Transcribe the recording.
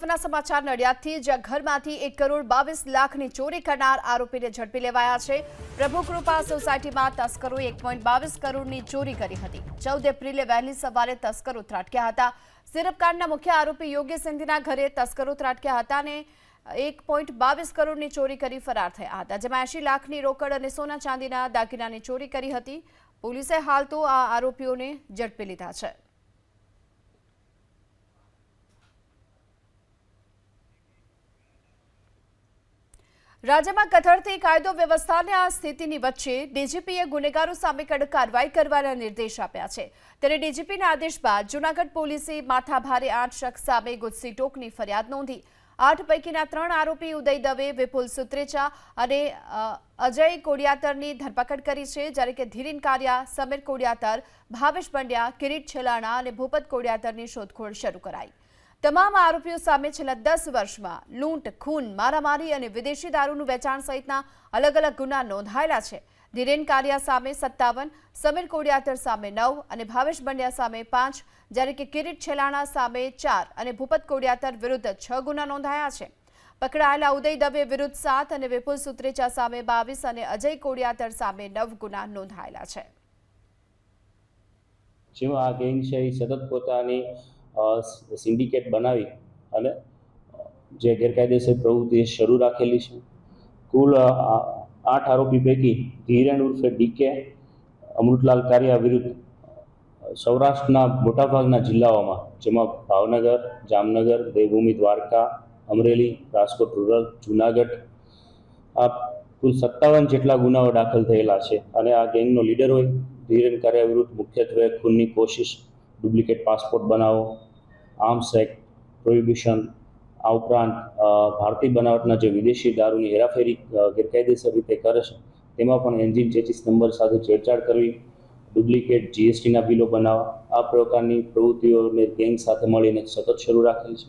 મહત્વના સમાચાર નડિયાદથી, જ્યાં ઘરમાંથી એક કરોડ બાવીસ લાખની ચોરી કરનાર આરોપીને ઝડપી લેવાયા છે. પ્રભુ કૃપા સોસાયટીમાં તસ્કરોએ એક પોઈન્ટ બાવીસ કરોડની ચોરી કરી હતી. ચૌદ એપ્રિલે વહેલી સવારે તસ્કરો ત્રાટક્યા હતા. સિરપકાંડના મુખ્ય આરોપી યોગ્ય સિંધીના ઘરે તસ્કરો ત્રાટક્યા હતા અને એક પોઈન્ટ બાવીસ કરોડની ચોરી કરી ફરાર થયા હતા, જેમાં એંશી લાખની રોકડ અને સોના ચાંદીના દાગીનાની ચોરી કરી હતી. પોલીસે હાલ તો આ આરોપીઓને ઝડપી લીધા છે. રાજ્યમાં કથળતી કાયદો વ્યવસ્થાની આ સ્થિતિની વચ્ચે ડીજીપીએ ગુનેગારો સામે કડક કાર્યવાહી કરવાના નિર્દેશ આપ્યા છે. ત્યારે ડીજીપીના આદેશ બાદ જૂનાગઢ પોલીસે માથાભારે આઠ શખ્સ સામે ગુજસી ટોકની ફરિયાદ નોંધી. આઠ પૈકીના ત્રણ આરોપી ઉદય દવે, વિપુલ સુત્રેચા અને અજય કોડિયાતરની ધરપકડ કરી છે. જ્યારે કે ધીરીન કારિયા, સમીર કોડિયાતર, ભાવેશ પંડ્યા, કિરીટ છેલાણા અને ભૂપત કોડિયાતરની શોધખોળ શરૂ કરાઈ. તમામ આરોપીઓ સામે છેલ્લા દસ વર્ષમાં લૂંટ, ખૂન, મારામારી અને વિદેશી દારૂનું વેચાણ સહિતના અલગ અલગ ગુના નોંધાયેલા છે. ધીરેન કારિયા સામે સત્તાવન, સમીર કોડિયાતર સામે નવ અને ભાવેશ બંડિયા સામે પાંચ, જ્યારે કે કિરીટ છેલાણા સામે ચાર અને ભૂપત કોડિયાતર વિરુદ્ધ છ ગુના નોંધાયા છે. પકડાયેલા ઉદય દવે વિરુદ્ધ સાત અને વિપુલ સુત્રેચા સામે બાવીસ અને અજય કોડિયાતર સામે નવ ગુના નોંધાયેલા છે. જેમાં આ ગેંગ છે એ સતત પોતાની સિન્ડિકેટ બનાવી અને જે ગેરકાયદેસર પ્રવૃત્તિ શરૂ રાખેલી છે. કુલ આઠ આરોપી પૈકી ધીરેન ઉર્ફે ડીકે અમૃતલાલ કારિયા વિરુદ્ધ સૌરાષ્ટ્રના મોટાભાગના જિલ્લાઓમાં, જેમાં ભાવનગર, જામનગર, દેવભૂમિ, દ્વારકા, અમરેલી, રાજકોટ રૂરલ, જુનાગઢ, આ કુલ સત્તાવન જેટલા ગુનાઓ દાખલ થયેલા છે અને આ ગેંગનો લીડર હોય. ધીરેન કારિયા વિરુદ્ધ મુખ્યત્વે ખૂનની કોશિશ, ડુપ્લિકેટ પાસપોર્ટ બનાવો આર્મ્સ એક્ટ પ્રોહિબિશન, આ ઉપરાંત ભારતીય બનાવટના જે વિદેશી દારૂની હેરાફેરી ગેરકાયદેસર રીતે કરે છે, તેમાં પણ એન્જિન ચેચીસ નંબર સાથે છેડછાડ કરવી, ડુપ્લિકેટ જીએસટીના બિલો બનાવવા, આ પ્રકારની પ્રવૃત્તિઓને ગેંગ સાથે મળીને સતત શરૂ રાખેલ છે.